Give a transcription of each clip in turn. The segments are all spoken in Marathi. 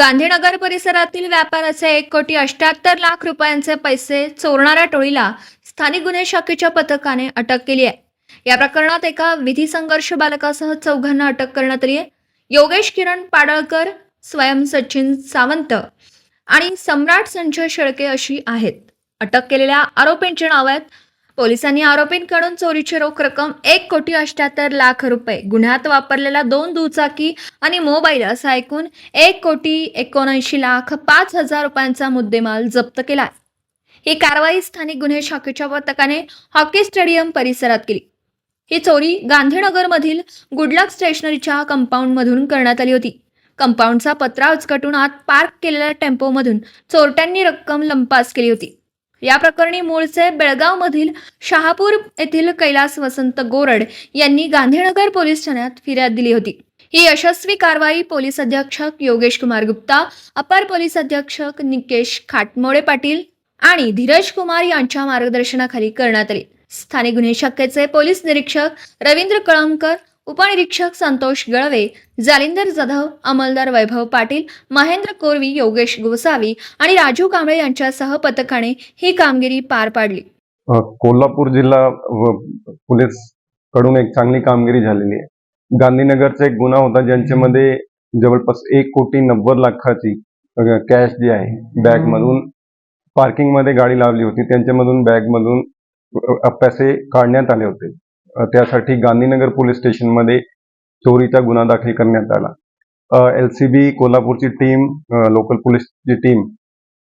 गांधीनगर परिसरातील व्यापाराचे एक कोटी अष्ट्याहत्तर लाख रुपयांचे पैसे चोरणाऱ्या टोळीला स्थानिक गुन्हे शाखेच्या पथकाने अटक केली आहे. या प्रकरणात एका विधी संघर्ष बालकासह चौघांना अटक करण्यात आली आहे. योगेश किरण पाडळकर स्वयं सचिन सावंत आणि सम्राट संजय शेळके अशी आहेत. अटक केलेल्या आरोपींची नाव आहेत. पोलिसांनी आरोपींकडून चोरीची रोख रक्कम एक कोटी अष्ट्याहत्तर लाख रुपये गुन्ह्यात वापरलेला दोन दुचाकी आणि मोबाईल असा एकूण एक कोटी एकोणऐंशी लाख पाच हजार रुपयांचा मुद्देमाल जप्त केला ही कारवाई स्थानिक गुन्हे शाखेच्या पथकाने हॉकी स्टेडियम परिसरात केली. ही चोरी गांधीनगरमधील गुडलक स्टेशनरीच्या कंपाऊंडमधून करण्यात आली होती. कंपाऊंडचा पत्रा उचकटून आत पार्क केलेल्या टेम्पोमधून चोरट्यांनी रक्कम लंपास केली होती. या प्रकरणी मूळचे बेळगावमधील शहापूर येथील कैलास वसंत गोरड यांनी गांधीनगर पोलीस ठाण्यात फिर्याद दिली होती. ही यशस्वी कारवाई पोलीस अधीक्षक योगेश कुमार गुप्ता अपर पोलीस अधीक्षक निकेश खाटमोडे पाटील आणि धीरज कुमार यांच्या मार्गदर्शनाखाली करण्यात आली. स्थानिक गुन्हे शाखेचे पोलीस निरीक्षक रवींद्र कळमकर उपनिरीक्षक संतोष गळवे जालिंदर जाधव अंमलदार वैभव पाटील महेंद्र कोरवी योगेश गोसावी आणि राजू कांबळे यांच्यासह पथकाने ही कामगिरी पार पाडली. कोल्हापूर जिल्हा पोलीसकडून एक चांगली कामगिरी झालेली आहे. गांधीनगरचा एक गुन्हा होता ज्यांच्यामध्ये जवळपास एक कोटी नव्वद लाखाची कॅश जी आहे बॅग मधून पार्किंगमध्ये गाडी लावली होती. त्यांच्यामधून बॅग मधून पैसे काढण्यात आले होते. त्यासाठी गांधीनगर पोलीस स्टेशनमध्ये चोरीचा गुन्हा दाखल करण्यात आला. एल सी बी कोल्हापूरची टीम लोकल पोलीसची टीम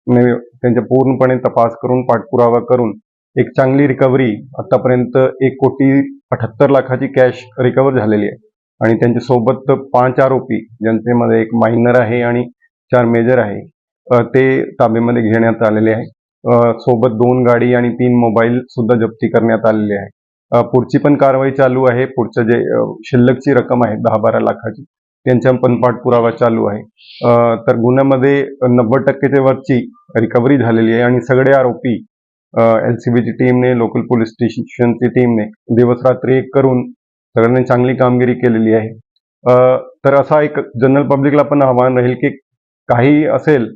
ने पूर्णपणे तपास करून पाठपुरावा करून एक चांगली रिकव्हरी आतापर्यंत एक कोटी अठ्याहत्तर लाखाची कॅश रिकव्हर झालेली आहे. आणि त्यांच्यासोबत पाच आरोपी ज्यांच्यामध्ये एक मायनर आहे आणि चार मेजर आहे ते ताब्यामध्ये घेण्यात आलेले आहे. सोबत दोन गाडी आणि तीन मोबाईल सुद्धा जप्ती करण्यात आलेले आहे. पुढची पण कारवाई चालू आहे. पुढचं जे शिल्लकची रक्कम आहे दहा बारा लाखाची त्यांच्या पण पाठपुरावा चालू आहे. तर गुन्ह्यामध्ये नव्वद टक्केच्या वरची रिकव्हरी झालेली आहे आणि सगळे आरोपी एलसीबीची टीमने लोकल पोलीस स्टेशनची टीमने दिवस रात्री एक करून सगळ्यांनी चांगली कामगिरी केलेली आहे. तर असा एक जनरल पब्लिकला पण आव्हान राहील की काही असेल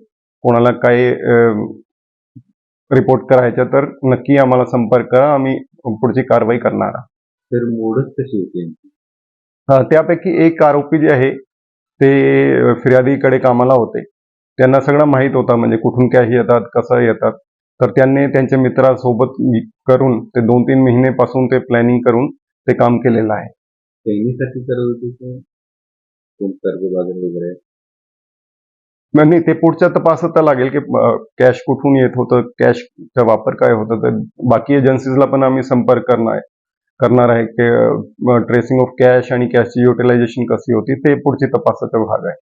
कोणाला काही रिपोर्ट करायचं तर नक्की आम्हाला संपर्क करा. आम्ही पुढची कारवाई करणार. तर मोडच कशी होती त्यापैकी एक आरोपी जे आहे ते फिर्यादीकडे कामाला होते. त्यांना सगळं माहीत होतं म्हणजे कुठून कॅश येतात कसं येतात. तर त्यांनी त्यांच्या मित्रासोबत करून ते दोन तीन महिन्यापासून ते प्लॅनिंग करून ते काम केलेलं आहे. नाही, ते पुढच्या तपासात लागेल की कॅश कुठून येत होतं कॅशचा वापर काय होता तर बाकी एजन्सीजला पण आम्ही संपर्क करणार आहे. करणार आहे की ट्रेसिंग ऑफ कॅश आणि कॅशची युटिलायझेशन कशी होती ते पुढची तपासाचा भाग आहे.